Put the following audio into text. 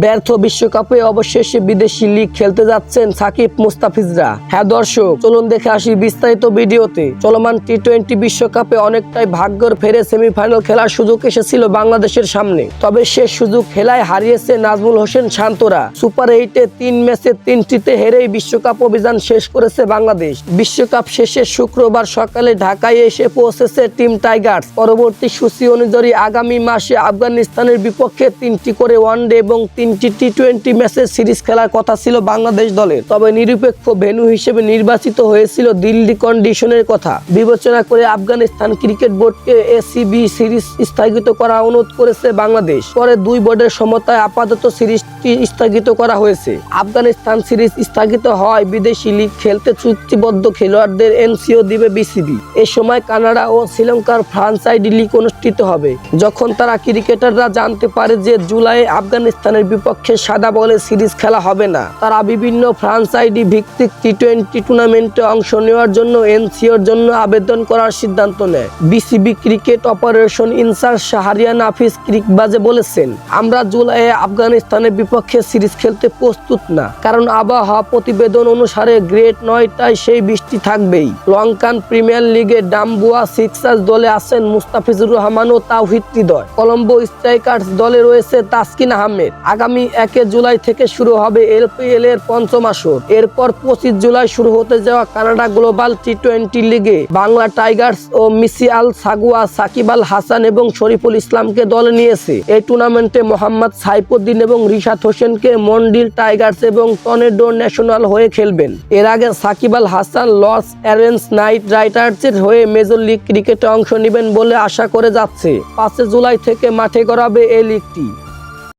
ব্যর্থ বিশ্বকাপে অবশেষে বিদেশি লিগ খেলতে যাচ্ছেন সাকিব মুস্তাফিজরা। হ্যাঁ দর্শক, চলুন দেখে আসি বিস্তারিত ভিডিওতে। চলমান টি টোয়েন্টি বিশ্বকাপে অনেকটাই ভাগ্যর ফেরে সেমিফাইনাল খেলার সুযোগ এসেছিল বাংলাদেশের সামনে। তবে সে সুযোগ খেলায় হারিয়েছে নাজমুল হোসেন শান্তরা। সুপার এইটে তিন ম্যাচে তিনটিতে হেরেই বিশ্বকাপ অভিযান শেষ করেছে বাংলাদেশ। বিশ্বকাপ শেষে শুক্রবার সকালে ঢাকায় এসে পৌঁছেছে টিম টাইগার্স। পরবর্তী সূচি অনুযায়ী আগামী মাসে আফগানিস্তানের বিপক্ষে তিনটি করে ওয়ানডে এবং তিনটি টি টোয়েন্টি ম্যাচের সিরিজ খেলার কথা ছিল বাংলাদেশ দলের। তবে নিরপেক্ষ ভেন্যু হিসেবে নির্বাচিত হয়েছিল দিল্লি কন্ডিশনের কথা। বিবেচনা করে আফগানিস্তান ক্রিকেট বোর্ডকে এসিবি সিরিজ স্থগিত করা অনুরোধ করেছে বাংলাদেশ। পরে দুই বোর্ডের সমতায় আপাতত সিরিজটি স্থগিত করা হয়েছে। আফগানিস্তান সিরিজ স্থগিত হয় বিদেশি লিগ খেলতে চুক্তিবদ্ধ খেলোয়াড়দের এনসিও দিবে বিসিবি এ সময় কানাডা ও শ্রীলঙ্কার ফ্রান্সাইডি লিগ অনুষ্ঠিত হবে। যখন তারা ক্রিকেটাররা জানতে পারে যে জুলাই আফগানিস্তানের বিপক্ষে সাদা বলে সিরিজ খেলা হবে না। তারা বিভিন্ন ফ্রান্সাইডি ভিত্তিক টি টোয়েন্টি টুর্নামেন্টে অংশ নেওয়ার জন্য এনসিওর জন্য আবেদন করার সিদ্ধান্ত নেয়। BCB cricket operation in charge Shahriyan Hafiz ক্রিকবাজে বলেছেন, আমরা জুলাইয়ে আফগানিস্তানের বিপক্ষে সিরিজ খেলতে প্রস্তুত না। কারণ আবহাওয়া প্রতিবেদন অনুসারে গ্রেট নয়টায় সেই বৃষ্টি থাকবেই। লঙ্কান প্রিমিয়ার লিগে ডাম্বুয়া সিক্সার্স দলে আছেন মুস্তাফিজুর রহমান ও তাওহিদ হৃদয়। কলম্বো স্ট্রাইকার্স দলে রয়েছে তাসকিন আহমেদ। আগামী একে জুলাই থেকে শুরু হবে এলপিএল এর পঞ্চম আসর। এরপর পঁচিশ জুলাই শুরু হতে যাওয়া কানাডা গ্লোবাল টি টোয়েন্টি লিগে বাংলা টাইগার্স ও Mississauga Shakib Al Hasan এবং শরীফুল ইসলামকে দলে নিয়েছে। এই টুর্নামেন্টে মোহাম্মদ সাইফুদ্দিন এবং রিশাদ হোসেনকে মন্ডিল টাইগার্স এবং টর্নেডো ন্যাশনাল হয়ে খেলবেন। এর আগে সাকিব আল হাসান, লস অ্যারেন্স নাইট রাইডার্সের হয়ে মেজর লিগ ক্রিকেটে অংশ নেবেন বলে আশা করে যাচ্ছে। পাঁচে জুলাই থেকে মাঠে গড়াবে এই লিগটি।